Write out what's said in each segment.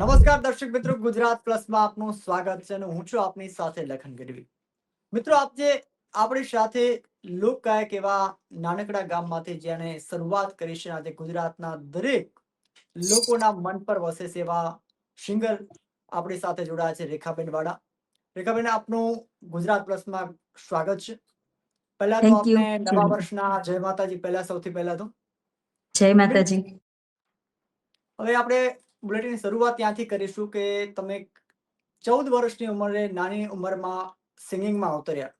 નમસ્કાર દર્શક મિત્રો ગુજરાત પ્લસમાં આપનું સ્વાગત છે અને હું છું આપની સાથે લખન ગઢવી. મિત્રો આપ જે આપણી સાથે લોકગાયક એવા નાનકડા ગામમાંથી જેણે શરૂઆત કરી છે આજે ગુજરાતના દરેક લોકોના મન પર વસે એવા સિંગર આપણી સાથે જોડાયા છે રેખાબેન વાળા રેખાબેન આપનું ગુજરાત પ્લસમાં સ્વાગત છે. પહેલા તો. આપને નવા વર્ષના જય માતાજી પહેલા સૌથી પહેલા તો. જય માતાજી. હવે આપણે બુલેટિનની શરૂઆત ત્યાંથી કરીશું કે તમે ચૌદ વર્ષની ઉંમરે નાની ઉંમરમાં સિંગિંગમાં અવતર્યા.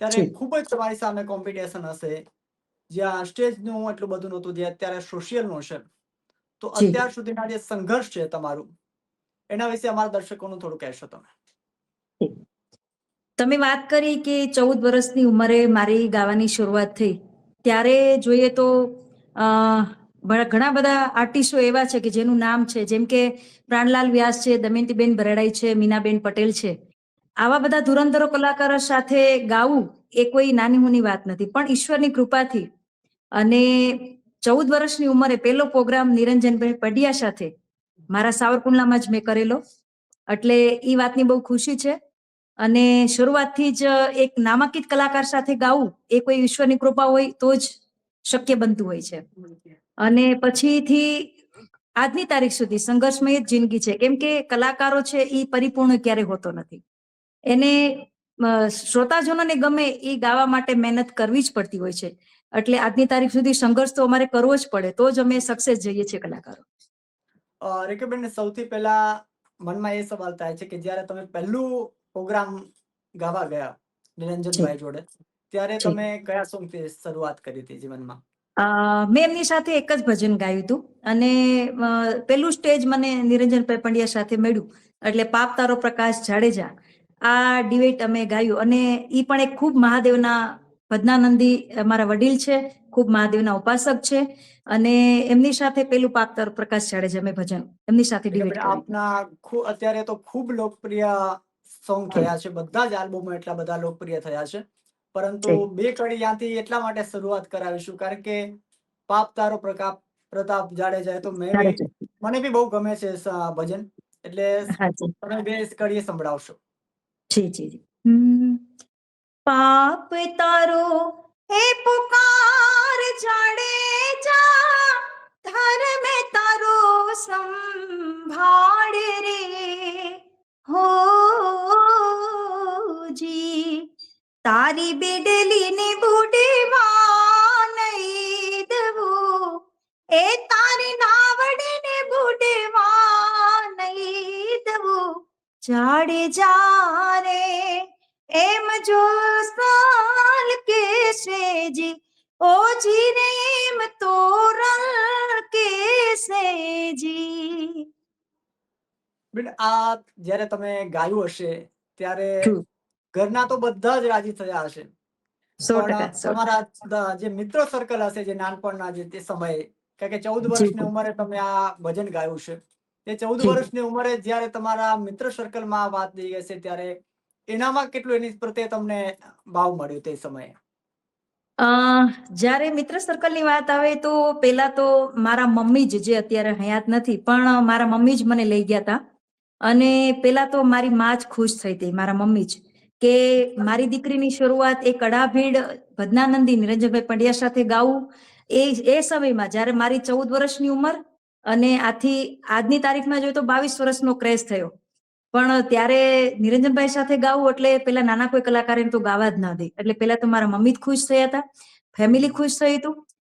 ત્યારે. ખૂબ જ તમારી સામે કોમ્પિટિશન હશે. જ્યાં સ્ટેજનું એટલું બધું નહોતું જે અત્યારે સોશિયલનું છે તો અત્યાર સુધીના જે સંઘર્ષ છે તમારું એના વિશે અમારા દર્શકોનું થોડું કહેશો તમે. તમે વાત કરી કે ચૌદ વર્ષની ઉંમરે મારી ગાવાની શરૂઆત થઈ. ત્યારે જોઈએ તો ઘણા બધા આર્ટિસ્ટો એવા છે કે જેનું નામ છે. જેમ કે પ્રાણલાલ વ્યાસ છે, દમયંતીબેન ભરડાઈ છે, મીનાબેન પટેલ છે. આવા બધા ધુરંધરો કલાકારો સાથે ગાવું એ કોઈ નાની હુની વાત નથી. પણ ઈશ્વરની કૃપાથી અને ચૌદ વર્ષની ઉંમરે પહેલો પ્રોગ્રામ નિરંજનભાઈ પડિયા સાથે મારા સાવરકુંડલામાં જ મેં કરેલો. એટલે એ વાતની બહુ ખુશી છે. અને શરૂઆતથી જ એક નામાંકિત કલાકાર સાથે ગાવું એ કોઈ ઈશ્વરની કૃપા હોય તો જ શક્ય બનતું હોય છે. અને પછીથી આજની તારીખ સુધી સંઘર્ષમય જ જિંદગી છે. કેમ કે કલાકારો છે એ પરિપૂર્ણ ક્યારે હોતો નથી. એને શ્રોતાજનોને ગમે એ ગાવા માટે મહેનત કરવી જ પડતી હોય છે. એટલે આજની તારીખ સુધી સંઘર્ષ તો અમારે કરવો જ પડે. તો જ અમે સક્સેસ જઈએ છીએ કલાકારો. રેકેબેન સૌથી પહેલા મનમાં એ સવાલ થાય છે કે જ્યારે તમે પહેલું પ્રોગ્રામ ગાવા ગયા નિરંજનભાઈ જોડે ત્યારે તમે કયા સોંગથી શરૂઆત કરી હતી જીવનમાં? મેં એમની સાથે એક જ ભજન ગાયું હતું અને પેલું સ્ટેજ મને નિરંજનભાઈ પંડ્યા સાથે મળ્યું એટલે પાપ તારો પ્રકાશ જાડેજા. આ ડિબેટ અમે ગાયું અને ઈ પણ એક ખૂબ મહાદેવના ભજનાનંદી અમારા વડીલ છે ખૂબ મહાદેવના ઉપાસક છે અને એમની સાથે પેલું પાપ તારો પ્રકાશ જાડેજા મેં ભજન એમની સાથે ડિબેટ આપના અત્યારે તો ખૂબ લોકપ્રિય સોંગ થયા છે. બધા જ આલ્બમો એટલા બધા લોકપ્રિય થયા છે. પરંતુ બે કડી ત્યાંથી એટલા માટે શરૂઆત કરાવીશું કારણ કે પાપ તારો પ્રકાપ પ્રતાપ જાડેજા તો મેં મને બી બહુ ગમે છે ભજન. એટલે તમે બે કડીએ સંભળાવશો. જી જી જી. પાપ તારો હે પુકાર જાડેજા ધર્મે તારો સંભાળ રે. હો તારી બેડલીને બુઢેમાં નહીં દવું એ તારી નાવડીને ને નહીં દવું જાડે જારે એમ જો સાલ કે સેજી ઓજી ને એમ તોરણ કે સેજી બેન આ જ્યારે તમે ગાયું હશે ત્યારે. ઘરના તો બધા જ રાજી થયા હશે. તમારા જે મિત્ર સર્કલ હશે જે નાનપણના જે તે સમયે કારણ કે ચૌદ. વર્ષની ઉંમરે તમે આ ભજન ગાયું છે. તે ચૌદ વર્ષની ઉંમરે જયારે તમારા મિત્ર સર્કલમાં વાત થઈ હશે ત્યારે એનામાં કેટલું એની પ્રત્યે તમને ભાવ મળ્યો તે સમયે? અ, જ્યારે મિત્ર સર્કલની વાત આવે તો પેલા તો મારા મમ્મી જ જે અત્યારે હયાત નથી પણ મારા મમ્મી જ મને લઈ ગયા હતા અને પેલા તો મારી માં જ ખુશ થઈ હતી મારા મમ્મી જ. કે મારી દીકરીની શરૂઆત એ કડાભીડ ભજનાનંદી નિરંજનભાઈ પંડ્યા સાથે ગાવું. એ એ સમયમાં જ્યારે મારી ચૌદ વર્ષની ઉંમર અને આથી આજની તારીખમાં જોઈએ તો બાવીસ વર્ષનો ક્રેઝ થયો. પણ ત્યારે નિરંજનભાઈ સાથે ગાવું એટલે પેલા નાના કોઈ કલાકાર તો ગાવા જ ના દે. એટલે પેલા તો મારા મમ્મી જ ખુશ થયા હતા, ફેમિલી ખુશ થયું હતું.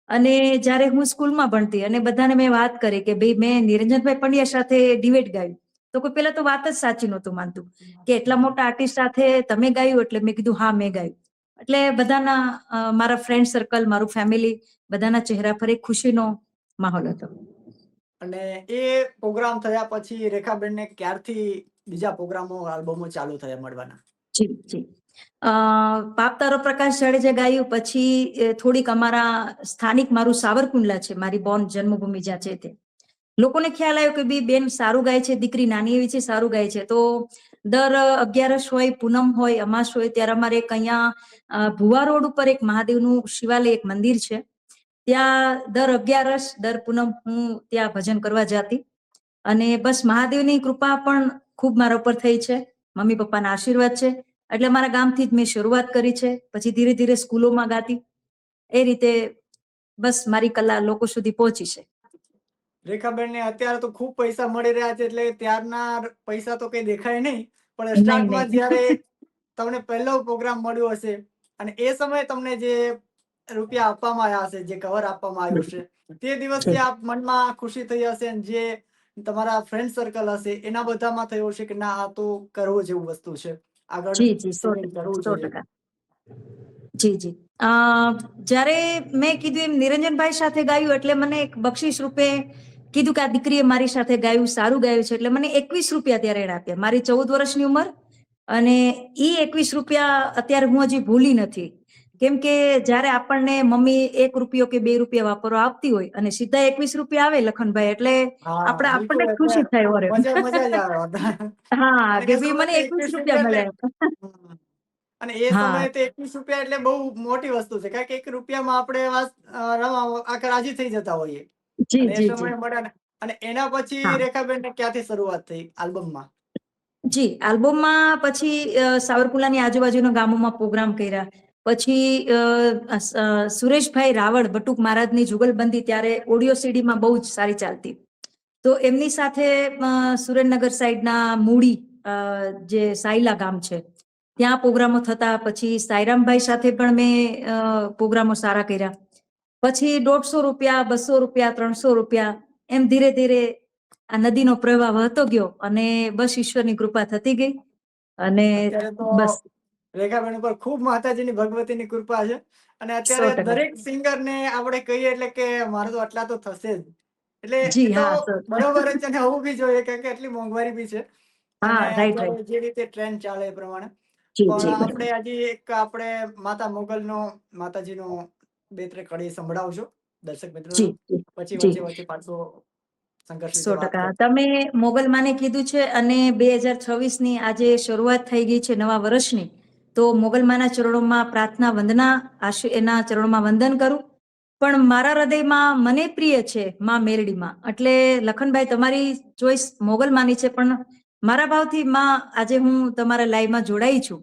અને જ્યારે હું સ્કૂલમાં ભણતી અને બધાને મેં વાત કરી કે ભાઈ મેં નિરંજનભાઈ પંડ્યા સાથે ડિબેટ ગાયું. તો કોઈ પેલા તો વાત જ સાચી નહોતું માનતું કે એટલા મોટા આર્ટિસ્ટ સાથે તમે ગાયું એટલે મેં કીધું હા મેં ગાયું. એટલે બધાના મારા ફ્રેન્ડ સર્કલ મારું ફેમિલી બધાના ચહેરા પર એક ખુશીનો માહોલ હતો. અને એ પ્રોગ્રામ થયા પછી રેખાબેનને ક્યારથી બીજા પ્રોગ્રામો આલ્બમો ચાલુ થયા મળવાના? જી જી. પાપ તારો પ્રકાશ જાડેજા ગાયું પછી થોડીક અમારા સ્થાનિક મારું સાવરકુંડલા છે મારી બોર્ન જન્મભૂમિ જ્યાં છે તે. લોકોને ખ્યાલ આવ્યો કે બી બેન સારું ગાય છે, દીકરી નાની એવી છે, સારું ગાય છે. તો દર અગિયારસ હોય, પૂનમ હોય, અમાસ હોય, ત્યારે અમારે એક અહીંયા ભુવા રોડ ઉપર એક મહાદેવનું શિવાલય, એક મંદિર છે. ત્યાં દર અગિયારસ, દર પૂનમ હું ત્યાં ભજન કરવા જતી. અને બસ મહાદેવની કૃપા પણ ખૂબ મારા ઉપર થઈ છે. મમ્મી પપ્પાના આશીર્વાદ છે. એટલે મારા ગામથી જ મેં શરૂઆત કરી છે. પછી ધીરે ધીરે સ્કૂલોમાં ગાતી. એ રીતે બસ મારી કલા લોકો સુધી પહોંચી છે. રેખાબેન ને અત્યારે તો ખૂબ પૈસા મળી રહ્યા છે એટલે ત્યારના પૈસા તો કઈ દેખાય નહીં પણ સ્ટાર્ટમાં જયારે તમને પહેલો પ્રોગ્રામ મળ્યો હશે અને એ સમયે તમને જે રૂપિયા આપવામાં આવ્યા હશે જે કવર આપવામાં આવ્યું છે તે દિવસે આપ મનમાં ખુશી થઈ હશે અને જે તમારા ફ્રેન્ડ સર્કલ હશે એના બધામાં થયો છે કે ના આ તો કરવું જેવું વસ્તુ છે. આગળ કરવું સો જી જી. જ્યારે મેં કીધું એમ નિરંજનભાઈ સાથે ગાયું એટલે મને એક બક્ષિસ રૂપે કીધું કે આ દીકરીએ મારી સાથે ગાયું સારું ગાયું છે એટલે મને એકવીસ રૂપિયા ત્યારે એણે આપ્યા. મારી ચૌદ વર્ષની ઉંમર અને એ એકવીસ રૂપિયા અત્યારે હું હજી ભૂલી નથી. કેમ કે જ્યારે આપણને મમ્મી એક રૂપિયો કે બે રૂપિયા વાપરવા આપતી હોય અને સીધા એકવીસ રૂપિયા આવે લખનભાઈ એટલે આપણે આપણને ખુશી થાય ઓરે. હા કે ભાઈ મને એકવીસ રૂપિયા મળ્યા. અને એ સમયે તો એકવીસ રૂપિયા એટલે બહુ મોટી વસ્તુ છે. કારણ કે એક રૂપિયામાં આપણે આખા રાજી થઈ જતા હોઈએ. જી જી મળ્યા અને એના પછી રેખાબેન ને ક્યાંથી શરૂઆત થઈ આલ્બમમાં? જી આલ્બમમાં પછી સાવરકુલાની આજુબાજુના ગામોમાં પ્રોગ્રામ કર્યા. પછી સુરેશભાઈ રાવળ બટુક મહારાજની જુગલબંધી ત્યારે ઓડિયો સીડીમાં બહુ જ સારી ચાલતી. તો એમની સાથે સુરેન્દ્રનગર સાઈડના મૂડી જે સાયલા ગામ છે ત્યાં પ્રોગ્રામો થતા. પછી સાયરામભાઈ સાથે પણ મેં પ્રોગ્રામો સારા કર્યા. પછી દોઢસો રૂપિયા બસો રૂપિયા ત્રણસો રૂપિયા એમ ધીરે ધીરે આ નદીનો પ્રવાહ વહતો ગયો અને બસ ઈશ્વરની કૃપા થતી ગઈ. અને બસ રેખાબેન ઉપર ખૂબ માતાજીની ભગવતીની કૃપા છે. અને અત્યારે દરેક સિંગર ને આપણે કહીએ એટલે કે મારે તો આટલા તો થશે જ. એટલે. બરોબર જ છે અને હોવું બી જોઈએ કારણ કે એટલી મોંઘવારી બી છે. જે રીતે ટ્રેન્ડ ચાલે એ પ્રમાણે. પણ આપણે હજી એક આપણે માતા મોગલનો માતાજીનો બે ત્રણ કડી સંભળાવશો દર્શક મિત્રો પછી વચ્ચે વચ્ચે પાછો સો ટકા. તમે મોગલ મોગલમાને કીધું છે અને બે હજાર છવ્વીસની આજે શરૂઆત થઈ ગઈ છે નવા વર્ષની. તો મોગલમાના ચરણોમાં પ્રાર્થના વંદના આશી એના ચરણોમાં વંદન કરું. પણ મારા હૃદયમાં મને પ્રિય છે માં મેરડીમાં. એટલે લખનભાઈ તમારી ચોઈસ મોગલમાની છે પણ મારા ભાવથી માં આજે હું તમારા લાઈવમાં જોડાઈ છું.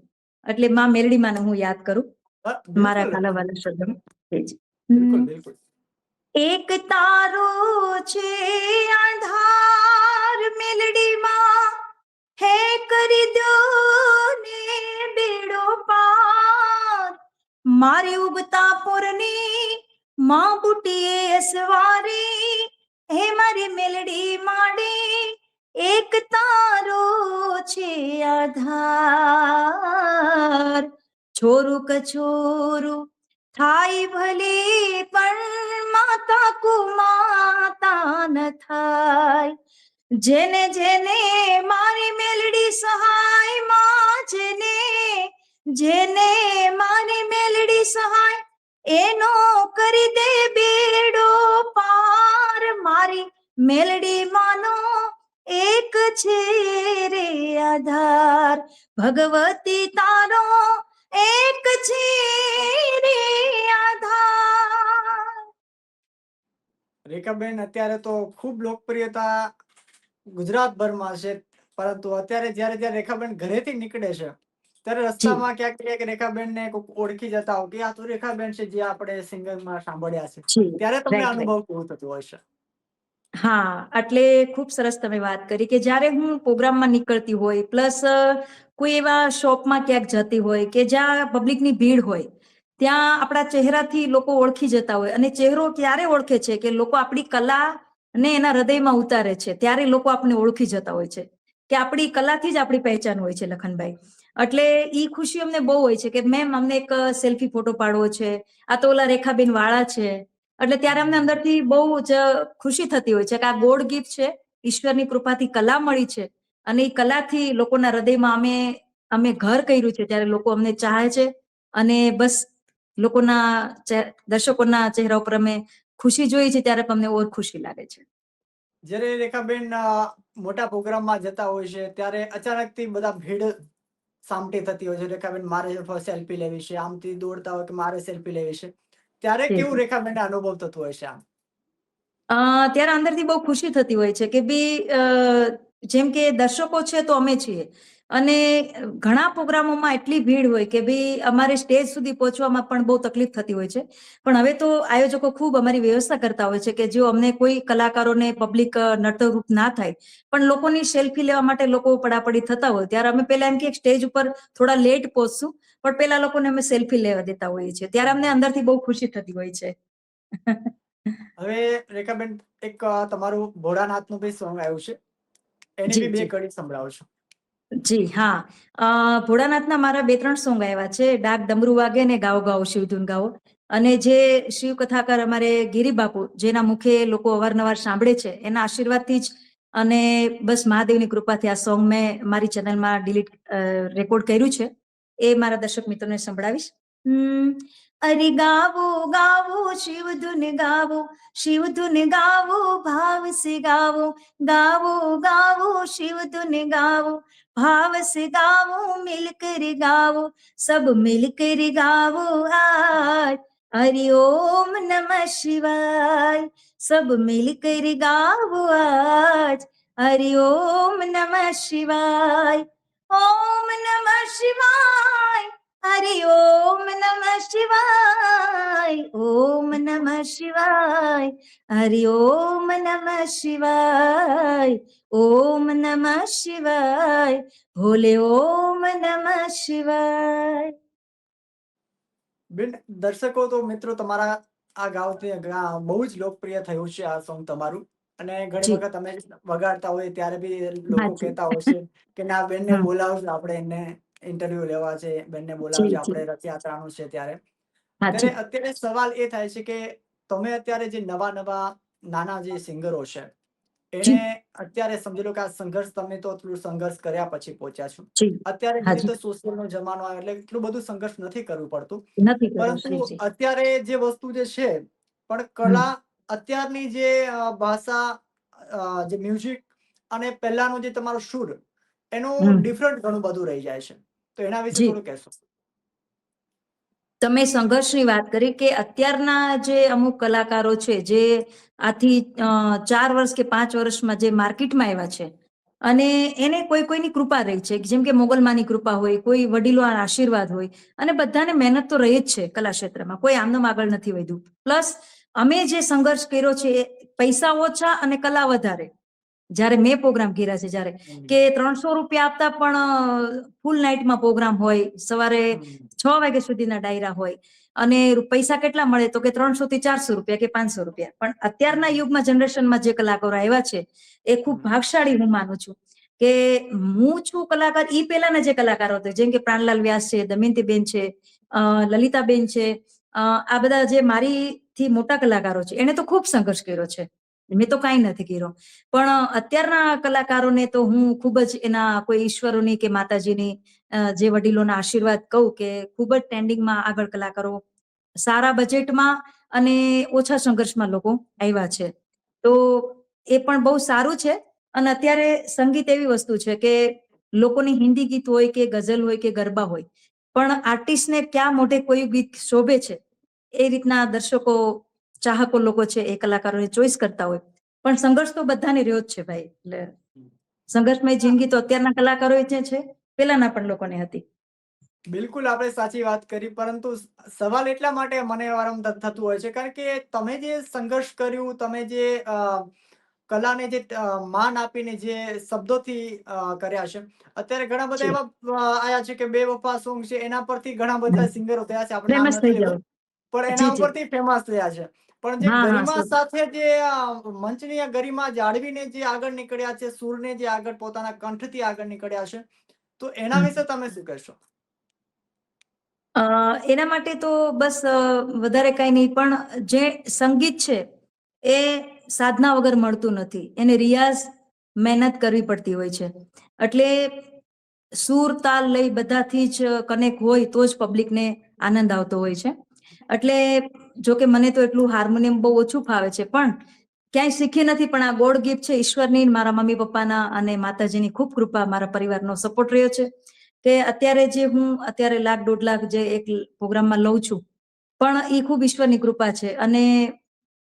એટલે માં મેરડીમાંને હું યાદ કરું. મારા કાલાવાલા શબ્દમાં. બિલકુલ બિલકુલ. એક તારો છે અંધાર મેલડીમાં. હે કરી દો ને બેડો પાર. મારી ઉગતા પોરની માં બુટીએ અસવારી હે મારી મેલડી માડી એક તારો છે આધાર. છોરું કછોરું થાય ભલે પણ માતા કુમાતા ન થાય જેને જેને મારી મેલડી સહાયમાં જેને જેને મારી મેલડી સહાય એનો કરી દે બેડો પાર મારી મેલડી માનો એક છે રે આધાર ભગવતી તારો એક છે રેખાબેન અત્યારે તો ખૂબ લોકપ્રિયતા ગુજરાતભરમાં છે પરંતુ અત્યારે જ્યારે જ્યારે રેખાબેન ઘરેથી નીકળે છે ત્યારે રસ્તામાં ક્યાંક ક્યાંક રેખાબેન ને ઓળખી જતા હોય કે આ તો રેખાબેન છે જે આપણે સિંગરમાં સાંભળ્યા છે. ત્યારે તમને. અનુભવ કેવો થતું હોય છે? હા એટલે ખૂબ સરસ તમે વાત કરી કે જ્યારે હું પ્રોગ્રામમાં નીકળતી હોય પ્લસ કોઈ એવા શોપમાં ક્યાંક જતી હોય કે જ્યાં પબ્લિકની ભીડ હોય ત્યાં આપણા ચહેરાથી લોકો ઓળખી જતા હોય અને ચહેરો ક્યારે ઓળખે છે કે લોકો આપણી કલા ને એના હૃદયમાં ઉતારે છે, ત્યારે લોકો આપણને ઓળખી જતા હોય છે કે આપણી કલાથી જ આપણી પહેચાન હોય છે લખનભાઈ. એટલે એ ખુશી અમને બહુ હોય છે કે મેમ અમને એક સેલ્ફી ફોટો પાડવો છે, આ તો ઓલા રેખાબેન વાળા છે. એટલે ત્યારે અમને અંદરથી બહુ જ ખુશી થતી હોય છે કે આ ગોડ ગિફ્ટ છે, ઈશ્વરની કૃપાથી કલા મળી છે અને એ કલાથી લોકોના હૃદયમાં અમે અમે ઘર કર્યું છે ત્યારે લોકો અમને ચાહે છે અને બસ લોકોના દર્શકોના ચહેરા ઉપર અમે ખુશી જોઈએ છે ત્યારે અમને ઓર ખુશી લાગે છે. જ્યારે રેખાબેન મોટા પ્રોગ્રામમાં જતા હોય છે ત્યારે અચાનકથી બધા ભીડ સામટી થતી હોય છે. રેખાબેન મારે સેલ્ફી લેવી છે. આમથી દોડતા હોય કે મારે સેલ્ફી લેવી છે. ત્યારે કેવું રેખાબેન અનુભવ થતો હોય છે આમ? ત્યારે અંદરથી બહુ ખુશી થતી હોય છે કે બી જેમ કે દર્શકો છે તો અમે છીએ. અને ઘણા પ્રોગ્રામોમાં એટલી ભીડ હોય કે ભાઈ અમારે સ્ટેજ સુધી પહોંચવામાં પણ બહુ તકલીફ થતી હોય છે. પણ હવે તો આયોજકો ખૂબ અમારી વ્યવસ્થા કરતા હોય છે કે જો અમને કોઈ કલાકારોને પબ્લિક નટરૂપ ના થાય પણ લોકોની સેલ્ફી લેવા માટે લોકો પડાપડી થતા હોય. ત્યારે અમે પહેલા એમ કે સ્ટેજ ઉપર થોડા લેટ પહોંચશું પણ પેલા લોકોને અમે સેલ્ફી લેવા દેતા હોઈએ છીએ. ત્યારે અમને અંદરથી બહુ ખુશી થતી હોય છે. હવે રેખાબેન એક તમારું ભોળાનાથનું બી સોંગ આવ્યું છે. એની બી. કડી સંભળાવશો જી હા. અ, ભોળાનાથના મારા બે ત્રણ સોંગ આવ્યા છે. ડાક ડમરૂ વાગે ને ગાઓ ગાઓ શિવધૂન ગાઓ. અને જે શિવ કથાકાર અમારે ગિરી બાપુ જેના મુખે લોકો અવારનવાર સાંભળે છે એના આશીર્વાદથી જ અને બસ મહાદેવની કૃપાથી આ સોંગ મેં મારી ચેનલમાં ડિલીટ રેકોર્ડ કર્યું છે. એ મારા દર્શક મિત્રોને સંભળાવીશ. હમ, અરે ગાવો ગાવો શિવધૂન ગાવો શિવધૂન ગાવો ભાવ સે ગાવો. ગાવો ગાવો શિવધૂન ગાવો. भाव से गाओ मिलकर गाओ सब मिलकर गाओ आज हरि ओम नमः शिवाय सब मिलकर गाओ आज हरि ओम नमः शिवाय ओम नमः शिवाय હરિ ઓમ નમઃ શિવાય ઓમ નમઃ શિવાય હરિ ઓમ નમઃ શિવાય ઓમ નમઃ શિવાય ભોલે ઓમ નમઃ શિવાય દર્શકો તો મિત્રો તમારા આ ગાવથી બહુ જ લોકપ્રિય થયું છે આ સોંગ તમારું. અને ઘણી વખત તમે વગાડતા હોય ત્યારે બી લોકો કહેતા હોય છે કે ના બેન ને બોલાવશું આપણે એને. ઇન્ટરવ્યુ લેવા છે બેનને જી, છે આપણે રથયાત્રાનું છે ત્યારે. અને અત્યારે સવાલ એ થાય છે કે તમે અત્યારે જે નવા નવા નાના જે સિંગરો છે એને અત્યારે સમજી લો કે આ સંઘર્ષ તમે તો એટલું સંઘર્ષ કર્યા પછી પહોંચ્યા છો. અત્યારે તો સોશિયલ નો જમાનો આવે એટલે એટલું બધું સંઘર્ષ નથી કરવું પડતું. પરંતુ અત્યારે જે વસ્તુ જે છે પણ કળા અત્યારની જે ભાષા જે મ્યુઝિક અને પહેલાનું જે તમારો સુર એનું ડિફરન્ટ ઘણું બધું રહી જાય છે. તો એના વિશે થોડું કહેશો. તમે સંઘર્ષની વાત કરી કે અત્યારના જે અમુક કલાકારો છે જે આથી ચાર વર્ષ કે પાંચ વર્ષમાં જે માર્કેટમાં આવ્યા છે અને એને કોઈ કોઈની કૃપા રહી છે જેમ કે મોગલમાની કૃપા હોય કોઈ વડીલો આશીર્વાદ હોય અને બધાને મહેનત તો રહી જ છે કલા ક્ષેત્રમાં કોઈ આમનો આગળ નથી વધ્યું. પ્લસ અમે જે સંઘર્ષ કર્યો છે પૈસા ઓછા અને કલા વધારે. જ્યારે મેં પ્રોગ્રામ કર્યા છે જ્યારે. કે ત્રણસો રૂપિયા આપતા પણ ફૂલ નાઇટમાં પ્રોગ્રામ હોય સવારે છ વાગ્યા સુધીના ડાયરા હોય અને પૈસા કેટલા મળે? તો કે ત્રણસો થી ચારસો રૂપિયા કે પાંચસો રૂપિયા. પણ અત્યારના યુગમાં જનરેશનમાં જે કલાકારો આવ્યા છે એ ખૂબ. ભાગશાળી હું માનું છું. કે હું છું કલાકાર ઈ પહેલાના જે કલાકારો હતા જેમ કે પ્રાણલાલ વ્યાસ છે દમયંતીબેન છે લલિતાબેન છે આ બધા જે મારી થી મોટા કલાકારો છે એને તો ખૂબ સંઘર્ષ કર્યો છે. મેં તો કાંઈ નથી કર્યો. પણ અત્યારના કલાકારોને તો હું ખૂબ જ એના કોઈ ઈશ્વરોની કે માતાજીની જે વડીલોના આશીર્વાદ કહું કે ખૂબ જ ટ્રેન્ડિંગમાં આગળ કલાકારો સારા બજેટમાં અને ઓછા સંઘર્ષમાં લોકો આવ્યા છે. તો એ પણ બહુ સારું છે. અને અત્યારે સંગીત એવી વસ્તુ છે કે લોકોની હિન્દી ગીત હોય કે ગઝલ હોય કે ગરબા હોય, પણ આર્ટિસ્ટને ક્યાં મોઢે કોઈ ગીત શોભે છે, એ રીતના દર્શકો ચાહકો લોકો છે એ કલાકારોને ચોઈસ કરતા હોય. પણ સંઘર્ષ તો બધાને રહ્યો જ છે ભાઈ એટલે સંઘર્ષમય જિંદગી તો અત્યારના કલાકારો જે છે પેલાના પણ લોકોને હતી. બિલકુલ આપણે સાચી વાત કરી પરંતુ સવાલ એટલા માટે મને વારંવાર થતું હોય છે કારણ કે તમે જે સંઘર્ષ કર્યું તમે જે કલાને જે માન આપીને જે શબ્દોથી કર્યા છે અત્યારે ઘણા બધા એવા આયા છે કે બે વફા સોંગ છે એના પરથી ઘણા બધા સિંગરો થયા છે આપણે પણ એના. ઉપરથી ફેમસ થયા છે. પણ જે ગરિમા સાથે જે મંચની ગરિમા જાળવીને જે આગળ નીકળ્યા છે સૂરને જે આગળ પોતાના કંઠથી આગળ નીકળ્યા છે તો એના વિશે તમે શું કહેશો? અ, એના માટે તો બસ વધારે કઈ નહીં પણ જે સંગીત છે એ સાધના વગર મળતું નથી. એને રિયાઝ મહેનત કરવી પડતી હોય છે. એટલે સૂર તાલ લઈ બધાથી જ કનેક્ટ હોય તો જ પબ્લિકને આનંદ આવતો હોય છે. એટલે જો કે મને તો એટલું હાર્મોનિયમ બહુ ઓછું ફાવે છે, પણ ક્યાંય શીખી નથી, પણ આ ગોડ ગિફ્ટ છે ઈશ્વરની, મારા મમ્મી પપ્પાના અને માતાજીની ખૂબ કૃપા મારા પરિવારનો સપોર્ટ રહ્યો છે. કે અત્યારે જે હું અત્યારે લાખ દોઢ લાખ જે એક પ્રોગ્રામમાં લઉં છું, પણ એ ખૂબ ઈશ્વરની કૃપા છે. અને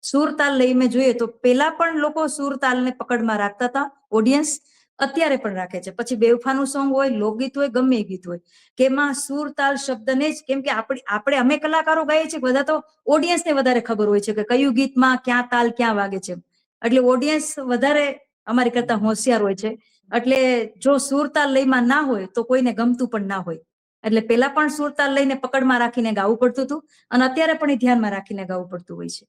સુર તાલ લઈ મેં જોઈએ તો પેલા પણ લોકો સુર તાલને પકડમાં રાખતા હતા ઓડિયન્સ અત્યારે પણ રાખે છે. પછી બેવફાનું સોંગ હોય, લોકગીત હોય, ગમે એ ગીત હોય, કે એમાં સુર, તાલ, શબ્દને જ, કેમ કે આપણે આપણે, અમે કલાકારો ગાઈએ છીએ, બધા તો ઓડિયન્સને વધારે ખબર હોય છે કે કયું ગીતમાં ક્યાં તાલ ક્યાં વાગે છે એટલે ઓડિયન્સ વધારે અમારી કરતા હોશિયાર હોય છે. એટલે જો સુર, તાલ લયમાં ના હોય, તો કોઈને ગમતું પણ ના હોય. એટલે પેલા પણ સુર, તાલ લઈને પકડમાં રાખીને ગાવું પડતું હતું, અને અત્યારે પણ એ ધ્યાનમાં રાખીને ગાવું પડતું હોય છે.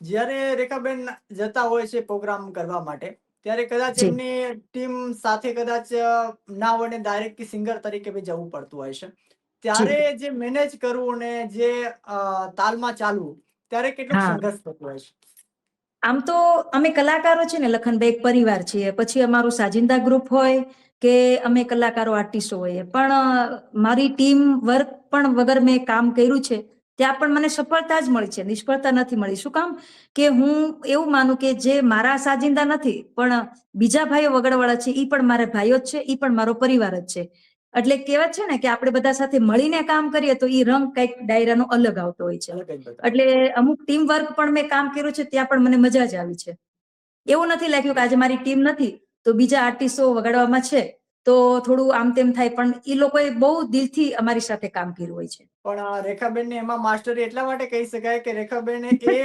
જ્યારે રેખાબેન જતા હોય છે પ્રોગ્રામ કરવા માટે ત્યારે કદાચ એમની ટીમ સાથે કદાચ ના હોય ને ડાયરેક્ટ સિંગર તરીકે બી જવું પડતું હોય છે. ત્યારે જે મેનેજ કરવું ને જે તાલમાં ચાલવું ત્યારે કેટલું સંઘર્ષ થતું હોય છે. આમ તો અમે કલાકારો છે ને લખનભાઈ એક પરિવાર છીએ. પછી અમારું સાજિંદા ગ્રુપ હોય કે અમે કલાકારો આર્ટિસ્ટ હોઈએ. પણ મારી ટીમ વર્ક પણ વગર મેં કામ કર્યું છે. ત્યાં પણ મને સફળતા જ મળી છે નિષ્ફળતા નથી મળી. શું કામ? કે હું એવું માનું કે જે મારા સાજિંદા નથી પણ બીજા ભાઈઓ વગડવાળા છે એ પણ મારા ભાઈઓ જ છે એ પણ મારો પરિવાર જ છે. એટલે કહેવત છે ને કે આપણે બધા સાથે મળીને કામ કરીએ તો એ રંગ કંઈક ડાયરાનો અલગ આવતો હોય છે. એટલે અમુક ટીમ વર્ક પણ મેં કામ કર્યું છે ત્યાં પણ મને મજા જ આવી છે. એવું નથી લાગ્યું કે આજે મારી ટીમ નથી તો બીજા આર્ટિસ્ટો વગાડવામાં છે. તો થોડું આમ તેમ થાય પણ એ લોકોએ બહુ દિલથી અમારી સાથે કામ કર્યું હોય છે પણ રેખાબેન ને એમાં માસ્ટરી એટલા માટે કહી શકાય કે રેખાબેન એ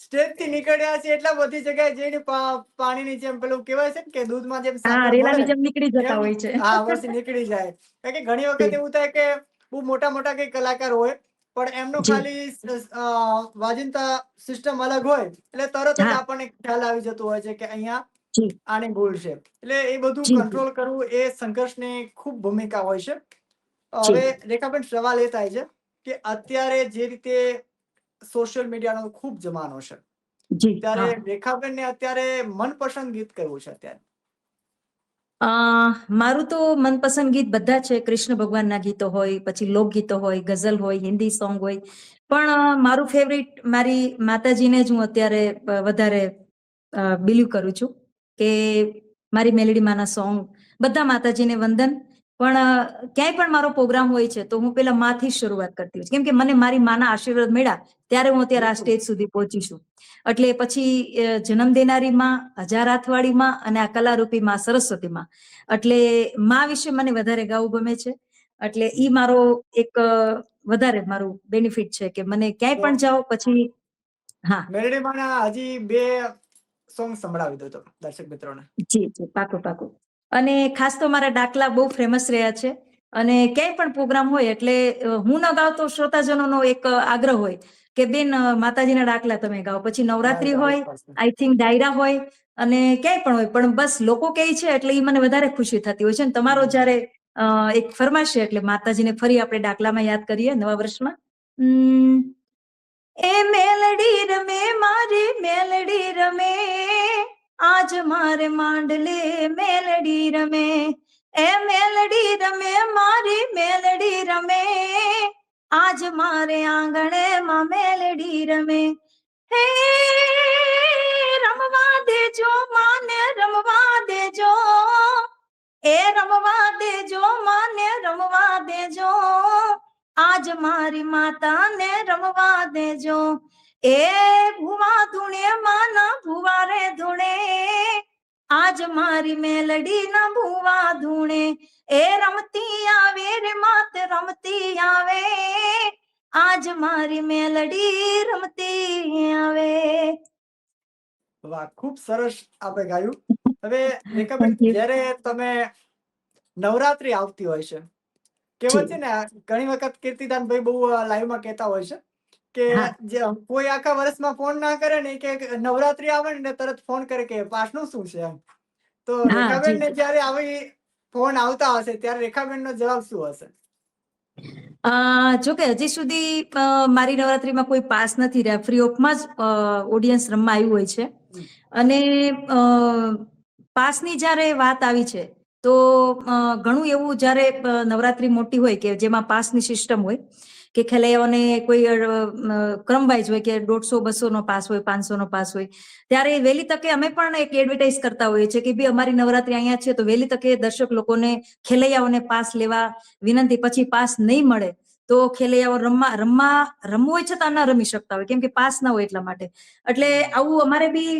સ્ટેજથી નીકળ્યા છે એટલા બધી જગ્યાએ જઈને પાણીની જેમ પેલું કહેવાય છે કે દૂધમાં જેમ રેલાની જેમ નીકળી જતા હોય છે હા બસ નીકળી જાય કારણ કે ઘણી વખત એવું થાય કે બહુ મોટા મોટા કઈ કલાકાર હોય પણ એમનું ખાલી વાજિંતા સિસ્ટમ અલગ હોય એટલે તરત જ. આપણને ખ્યાલ આવી જતો હોય છે કે અહીંયા. આની ભૂલ છે. એટલે એ બધું. કંટ્રોલ કરવું એ સંઘર્ષની ખૂબ ભૂમિકા હોય છે. હવે રેખાબેન સવાલ એ થાય છે કે અત્યારે જે રીતે સોશિયલ મીડિયાનો ખૂબ જમાનો છે. ત્યારે રેખાબેન ને અત્યારે મનપસંદ ગીત કયું છે અત્યારે? મારું તો મનપસંદ ગીત બધા છે. કૃષ્ણ ભગવાનના ગીતો હોય પછી લોકગીતો હોય ગઝલ હોય હિન્દી સોંગ હોય. પણ મારું ફેવરિટ મારી માતાજીને જ હું અત્યારે વધારે બિલીવ કરું છું. કે મારી મેલેડી માના સોંગ બધા માતાજીને વંદન. પણ ક્યાંય પણ મારો પ્રોગ્રામ હોય છે તો હું પેલા માથી શરૂઆત કરતી હોઉં છું. કેમ કે મને મારી માના આશીર્વાદ મળ્યા ત્યારે હું અત્યારે આ સ્ટેજ સુધી પહોંચી છું. એટલે પછી જન્મ દેનારી માં હજાર હાથવાળી માં અને આ કલારૂપી માં સરસ્વતી માં. એટલે માં વિશે મને વધારે ગાવું ગમે છે. એટલે ઈ મારો એક વધારે મારું બેનિફિટ છે કે મને ક્યાંય પણ જાઓ પછી હા. મેલડીમાંના હજી બે સોંગ સંભળાવી દો દર્શક મિત્રોને. જી જી પાકું પાકું. અને ખાસ તો મારા ડાકલા બહુ ફેમસ રહ્યા છે. અને ક્યાંય પણ પ્રોગ્રામ હોય એટલે હું ન ગાવ તો શ્રોતાજનોનો એક આગ્રહ હોય કે બેન માતાજીના ડાકલા તમે ગાઓ. પછી નવરાત્રી હોય આઈ થિંક ડાયરા હોય અને ક્યાંય પણ હોય. પણ બસ લોકો કહે છે એટલે એ મને વધારે ખુશી થતી હોય છે. અને તમારો જયારે એક ફરમાશે એટલે માતાજીને ફરી આપણે ડાકલામાં યાદ કરીએ નવા વર્ષમાં. એ મેલડી રમે, મારી મેલડી રમે. આજ મારે માંડલે મેલડી રમે. એ મેલડી રમે, મારી મેલડી રમે. આજ મારે આંગણે માં મેલડી રમે. હે, રમવા દેજો, માને રમવા દેજો. એ રમવા દેજો, માને રમવા દેજો. આજ મારી માતાને રમવા દેજો. એ ભુવા ધૂણે માના ભુવા રે ધૂણે. આજ મારી મેલડી ના ભુવા ધૂણે. એ રમતી આવે રે માત રમતી આવે. આજ મારી મેલડી રમતી આવે. વાહ ખૂબ સરસ આપણે ગાયું. હવે રેખાબેન જ્યારે તમે નવરાત્રી આવતી હોય છે કહેવત છે ને ઘણી વખત કીર્તિદાનભાઈ બહુ લાઈવમાં કહેતા હોય છે કે જે કોઈ આખા વર્ષમાં ફોન ના કરે ને કે નવરાત્રી આવે ને તરત ફોન કરે કે પાછનું શું છે? એમ. તો રેખાબેન ને જયારે આવી ફોન આવતા હશે ત્યારે રેખાબેન નો જવાબ શું હશે? અ, જો કે હજી સુધી મારી નવરાત્રીમાં કોઈ પાસ નથી રહ્યા. ફ્રી ઓફમાં જ ઓડિયન્સ રમવા આવ્યું હોય છે. અને પાસની જ્યારે વાત આવી છે તો ઘણું એવું જ્યારે નવરાત્રી મોટી હોય કે જેમાં પાસની સિસ્ટમ હોય, કે ખેલૈયાઓને કોઈ ક્રમ વાઇઝ હોય કે દોઢસો બસો નો પાસ હોય પાંચસો નો પાસ હોય, ત્યારે વહેલી તકે અમે પણ એક એડવર્ટાઇઝ કરતા હોઈએ છીએ કે ભાઈ અમારી નવરાત્રી અહીંયા છે તો વહેલી તકે દર્શક લોકોને ખેલૈયાઓને પાસ લેવા વિનંતી. પછી પાસ નહીં મળે તો ખેલૈયાઓ રમવા રમવા, રમવું હોય છતાં ન રમી શકતા હોય, કેમ કે પાસ ના હોય એટલા માટે. એટલે આવું અમારે બી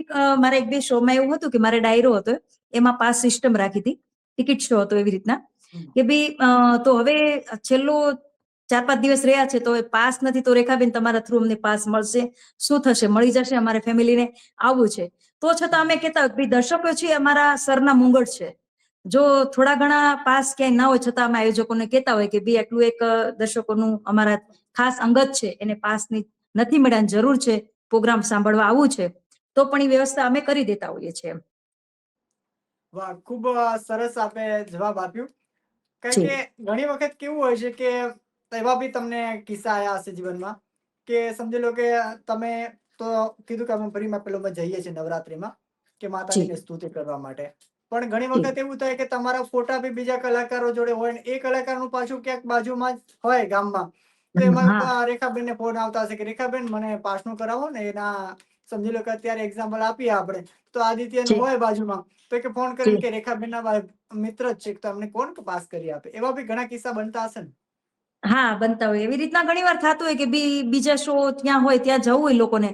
મારા એક બે શોમાં એવું હતું કે મારે ડાયરો હતો, એમાં પાસ સિસ્ટમ રાખી હતી. ટિકિટ શો હતો એવી રીતના. કે ભાઈ તો હવે છેલ્લો ચાર પાંચ દિવસ રહ્યા છે તો એ પાસ નથી તો રેખાબેન તમારા થ્રુ અમને પાસ મળશે. શું થશે? મળી જશે અમારે ફેમિલીને આવવું છે. તો છતાં અમે કહેતા હોય ભાઈ દર્શકો છે અમારા સરના મુંગટ છે. જો થોડા ઘણા પાસ ક્યાંય ના હોય છતાં અમે આયોજકોને કહેતા હોય કે ભાઈ આટલું એક દર્શકોનું અમારા ખાસ અંગત છે એને પાસની નથી મળ્યા જરૂર છે પ્રોગ્રામ સાંભળવા આવવું છે. તો પણ એ વ્યવસ્થા અમે કરી દેતા હોઈએ છીએ એમ. વાહ ખૂબ સરસ આપે જવાબ આપ્યું. કારણ કે ઘણી વખત કેવું હોય છે કે એવા બી તમને કિસ્સા આયા હશે જીવનમાં કે સમજી લો કે તમે તો કીધું કે અમે ભરીમાં પેલોમાં જઈએ છીએ નવરાત્રીમાં કે માતાજીની સ્તુતિ કરવા માટે. પણ ઘણી વખત એવું થાય કે તમારા ફોટા બી બીજા કલાકારો જોડે હોય ને એ કલાકારનું પાછું ક્યાંક બાજુમાં જ હોય ગામમાં. તો એમાં રેખાબેન ને ફોન આવતા હશે કે રેખાબેન મને પાસનું કરાવો ને એના સમજી લો કે અત્યારે એક્ઝામ્પલ આપીએ આપણે. તો આદિત્ય હોય બાજુમાં. તો કે ફોન કરીને કે રેખાબેન ના મિત્ર જ છે તો અમને કોણ પાસ કરી આપે? એવા બી ઘણા કિસ્સા બનતા હશે ને? હા બનતા હોય. એવી રીતના ઘણી વાર થતું હોય કે બીજા શો ત્યાં હોય ત્યાં જવું હોય લોકોને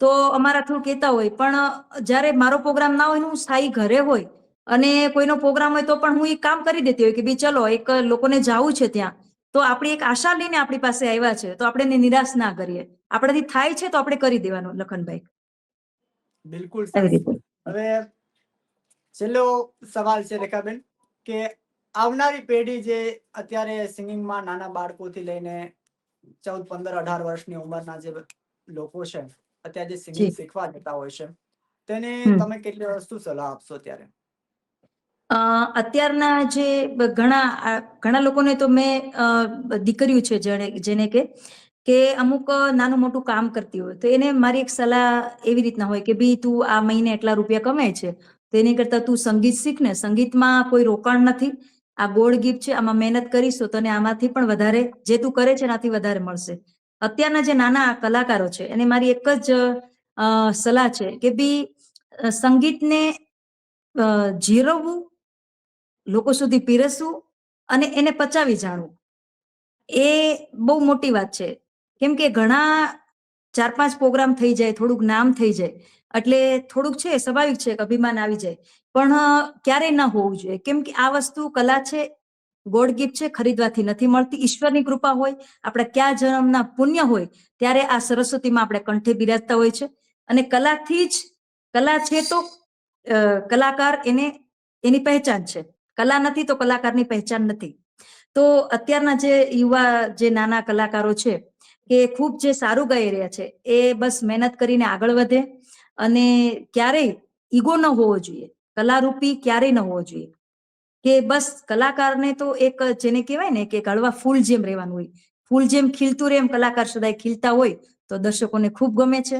તો અમારા થ્રુ કહેતા હોય. પણ જ્યારે મારો પ્રોગ્રામ ના હોય હું સ્થાયી ઘરે હોય અને કોઈનો પ્રોગ્રામ હોય તો પણ હું એ કામ કરી દેતી હોય કે ભાઈ ચલો એક લોકોને જવું છે ત્યાં તો આપણી એક આશા લઈને આપણી પાસે આવ્યા છે. તો આપણે એને નિરાશ ના કરીએ. આપણાથી થાય છે તો આપણે કરી દેવાનું લખનભાઈ. બિલકુલ હવે છેલ્લો સવાલ છે રેખાબેન કે આવનારી પેઢી જે અત્યારે સિંગિંગમાં નાના બાળકોથી લઈને ચૌદ પંદર અઢાર વર્ષની ઉંમરના જે લોકો છે અત્યારે જે સિંગિંગ શીખવા જતા હોય છે તેને તમે કેટલી વસ્તુ સલાહ આપશો ત્યારે અ, અત્યારના જે ઘણા ઘણા લોકોને તો મેં દીકરીઓ છે જેને કે કે અમુક નાનું મોટું કામ કરતી હોય, તો એને મારી એક સલાહ એવી રીતના હોય કે, ભાઈ, તું આ મહિને એટલા રૂપિયા કમાય છે, તો એની કરતા તું સંગીત શીખ ને, સંગીતમાં કોઈ રોકાણ નથી. આ ગોળ ગિફ્ટ છે, આમાં મહેનત કરીશ, તો તને આમાંથી પણ વધારે, જે તું કરે છે, એનાથી વધારે મળશે. અત્યારના જે નાના કલાકારો છે, એને મારી એક જ સલાહ છે કે ભી સંગીતને જીરવવું, લોકો સુધી પીરસવું અને એને પચાવી જાણવું. એ બહુ મોટી વાત છે. કેમ કે ઘણા ચાર પાંચ પ્રોગ્રામ થઈ જાય, થોડુંક નામ થઈ જાય, એટલે થોડુંક છે, સ્વાભાવિક છે કે અભિમાન આવી જાય. પણ ક્યારેય ના હોવું જોઈએ. કેમ કે આ વસ્તુ કલા છે, ગોડ ગિફ્ટ છે, ખરીદવાથી નથી મળતી. ઈશ્વરની કૃપા હોય, આપણા ક્યાં જન્મના પુણ્ય હોય, ત્યારે આ સરસ્વતીમાં આપણે કંઠે બિરાજતા હોય છે. અને કલાથી જ, કલા છે તો કલાકાર એને, એની પહેચાન છે. કલા નથી તો કલાકારની પહેચાન નથી. તો અત્યારના જે યુવા, જે નાના કલાકારો છે કે ખૂબ જે સારું ગાઈ રહ્યા છે, એ બસ મહેનત કરીને આગળ વધે અને ક્યારેય ઈગો ન હોવો જોઈએ, કલારૂપી ક્યારેય ન હોવો જોઈએ. કે બસ કલાકારને તો એક જેને કહેવાય ને કે હળવા ફૂલ જેમ રહેવાનું હોય, ફૂલ જેમ ખીલતું રહે એમ કલાકાર સદાય ખીલતા હોય, તો દર્શકોને ખૂબ ગમે છે.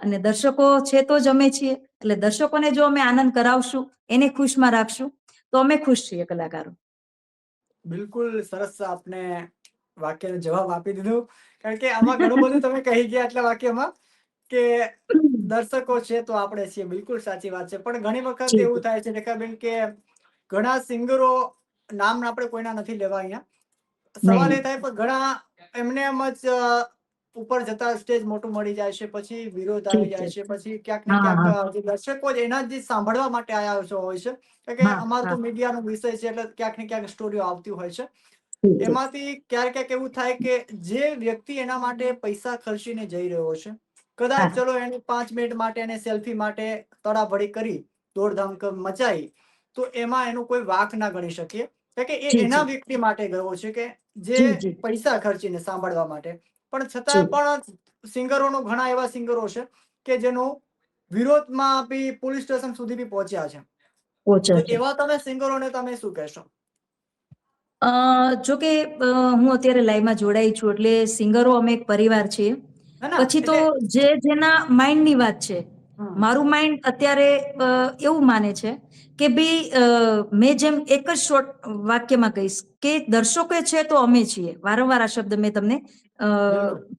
અને દર્શકો છે તો જ અમે છીએ, એટલે દર્શકોને જો અમે આનંદ કરાવશું, એને ખુશમાં રાખશું, તો અમે ખુશ છીએ કલાકારો. બિલકુલ સરસ આપને વાક્યનો જવાબ આપી દીધો. કારણ કે આમાં ઘણું બધું તમે કહી ગયા એટલા વાક્યમાં કે દર્શકો છે તો આપણે છીએ. બિલકુલ સાચી વાત છે. પણ ઘણી વખત એવું થાય છે રેખાબેન કે ઘણા સિંગરો નામ આપણે કોઈના નથી લેવા અહીંયા. સવાલ એ થાય પણ ઘણા એમને એમ જ ઉપર જતા સ્ટેજ મોટું મળી જાય છે પછી વિરોધ આવી જાય છે પછી ક્યાંક ને ક્યાંક દર્શકો જ એના જ સાંભળવા માટે આવ્યા હોય છે કે અમારો તો. મીડિયાનો વિષય છે એટલે ક્યાંક ને ક્યાંક સ્ટોરીઓ આવતી હોય છે. એમાંથી ક્યારેક ક્યાંક એવું થાય કે જે વ્યક્તિ એના માટે પૈસા ખર્ચીને જઈ રહ્યો છે કદાચ. ચલો એને પાંચ મિનિટ માટે એને સેલ્ફી માટે તડાભડી કરી દોડધામ મચાઈ તો એમાં એનું કોઈ વાક ના ગણી શકીએ કારણ કે એ એના વ્યક્તિ માટે ગયો છે કે જે. પૈસા ખર્ચીને સાંભળવા માટે પણ છતાં પણ સિંગરોનો ઘણા એવા સિંગરો છે કે જેનો વિરોધમાં બી પોલીસ સ્ટેશન સુધી બી પહોંચ્યા છે. એવા તમે સિંગરોને તમે શું કહેશો જો કે હું અત્યારે લાઈવમાં જોડાઈ છું એટલે સિંગરો અમે એક પરિવાર છીએ. ના ના પછી તો જે જેના માઇન્ડની વાત છે મારું માઇન્ડ અત્યારે એવું માને છે કે ભાઈ મેં જેમ એક જ શોર્ટ વાક્યમાં કહીશ કે દર્શકો છે તો અમે છીએ. વારંવાર આ શબ્દ મેં તમને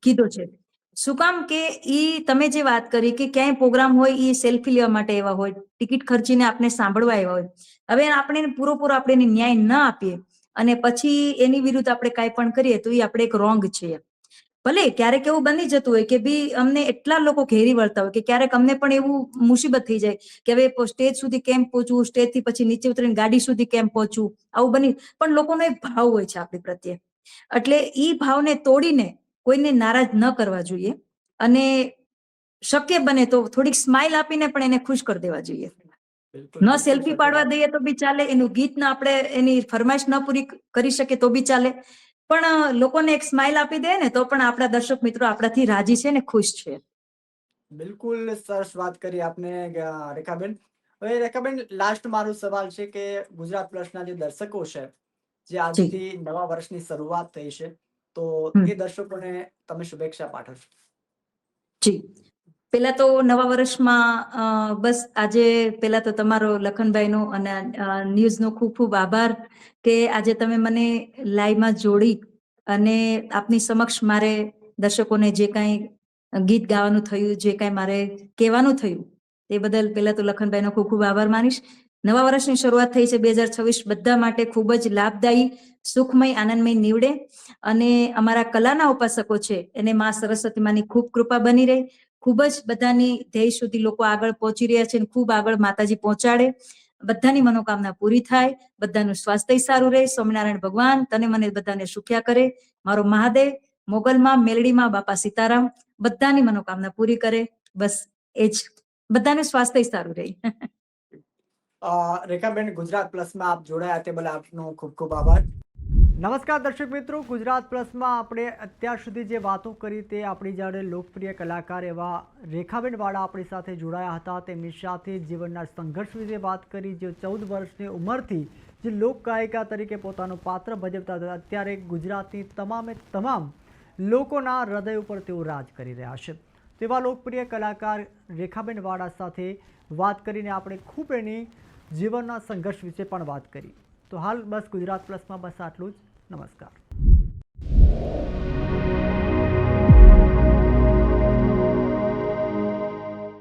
કીધો છે. શું કામ કે ઈ તમે જે વાત કરી કે ક્યાંય પ્રોગ્રામ હોય એ સેલ્ફી લેવા માટે એવા હોય ટિકિટ ખર્ચીને આપણે સાંભળવા એવા હોય. હવે આપણે પૂરેપૂરો આપણે ન્યાય ન આપીએ અને પછી એની વિરુદ્ધ આપણે કાંઈ પણ કરીએ તો એ આપણે એક રોંગ છે ભલે ક્યારેક એવું બની જતું હોય કે ભી અમને એટલા લોકો ઘેરી વળતા હોય કે ક્યારેક અમને પણ એવું મુસીબત થઈ જાય કે હવે સ્ટેજ સુધી કેમ પહોંચવું સ્ટેજથી પછી નીચે ઉતરીને ગાડી સુધી કેમ પહોંચવું, આવું બની પણ લોકોનો એક ભાવ હોય છે આપણી પ્રત્યે. એટલે એ ભાવને તોડીને કોઈને નારાજ ન કરવા જોઈએ અને શક્ય બને તો થોડીક સ્માઇલ આપીને પણ એને ખુશ કરી દેવા જોઈએ. ન સેલ્ફી પાડવા દઈએ તો બી ચાલે એનું ગીત ના આપણે એની ફરમાઈશ ન પૂરી કરી શકે તો બી ચાલે. પણ લોકોને એક સ્માઇલ આપી દે ને તો પણ આપણા દર્શક મિત્રો આપણાથી રાજી છે ને ખુશ છે. બિલકુલ સરસ વાત કરી આપને રેખાબેન. હવે રેખાબેન લાસ્ટ મારો સવાલ છે કે ગુજરાત પ્લસના જે દર્શકો છે જે આજથી નવા વર્ષની શરૂઆત થઈ છે તો તે એ દર્શકોને તમે શુભેચ્છા પાઠવશો. જી. પેલા તો નવા વર્ષમાં બસ આજે પેલા તો તમારો લખનભાઈનો અને ન્યૂઝનો ખૂબ ખૂબ આભાર કે આજે તમે મને લાઈવમાં જોડી અને આપની સમક્ષ મારે દર્શકોને જે કાંઈ ગીત ગાવાનું થયું, જે કાંઈ મારે કહેવાનું થયું, તે બદલ પહેલા તો લખનભાઈનો ખૂબ ખૂબ આભાર માનીશ. નવા વર્ષની શરૂઆત થઈ છે બે હજાર છવ્વીસ, બધા માટે ખૂબ જ લાભદાયી, સુખમય, આનંદમય નીવડે અને અમારા કલાના ઉપાસકો છે, એને માં સરસ્વતી માની ખૂબ કૃપા બની રહે. ખૂબ જ બધાની ધ્યેય સુધી લોકો આગળ પહોંચી રહ્યા છે ખૂબ આગળ માતાજી પહોંચાડે. બધાની મનોકામના પૂરી થાય, બધાનું સ્વાસ્થ્ય સારું રહે, સ્વામિનારાયણ ભગવાન તને મને બધાને સુખ્યા કરે. મારો મહાદેવ, મોગલમાં, મેલડીમાં, બાપા સીતારામ, બધાની મનોકામના પૂરી કરે. બસ એ જ. બધાનું સ્વાસ્થ્ય સારું રહે. રેખાબેન ગુજરાત પ્લસમાં આપ જોડાયા તે બદલ આપનો ખૂબ ખૂબ આભાર. નમસ્કાર દર્શક મિત્રો, ગુજરાત પ્લસમાં આપણે અત્યાર સુધી જે વાતો કરી તે આપણી જાણે લોકપ્રિય કલાકાર એવા રેખાબેન વાળા આપણી સાથે જોડાયા હતા. તેમની સાથે જીવનના સંઘર્ષ વિશે વાત કરી, જે ચૌદ વર્ષની ઉંમરથી જે લોક ગાયિકા તરીકે પોતાનું પાત્ર ભજવતા હતા. અત્યારે ગુજરાતની તમામે તમામ લોકોના હૃદય ઉપર તેઓ રાજ કરી રહ્યા છે. તેવા લોકપ્રિય કલાકાર રેખાબેન વાળા સાથે વાત કરીને આપણે ખૂબ એની જીવનના સંઘર્ષ વિશે પણ વાત કરી. તો હાલ બસ ગુજરાત પ્લસમાં બસ આટલું જ. નમસ્કાર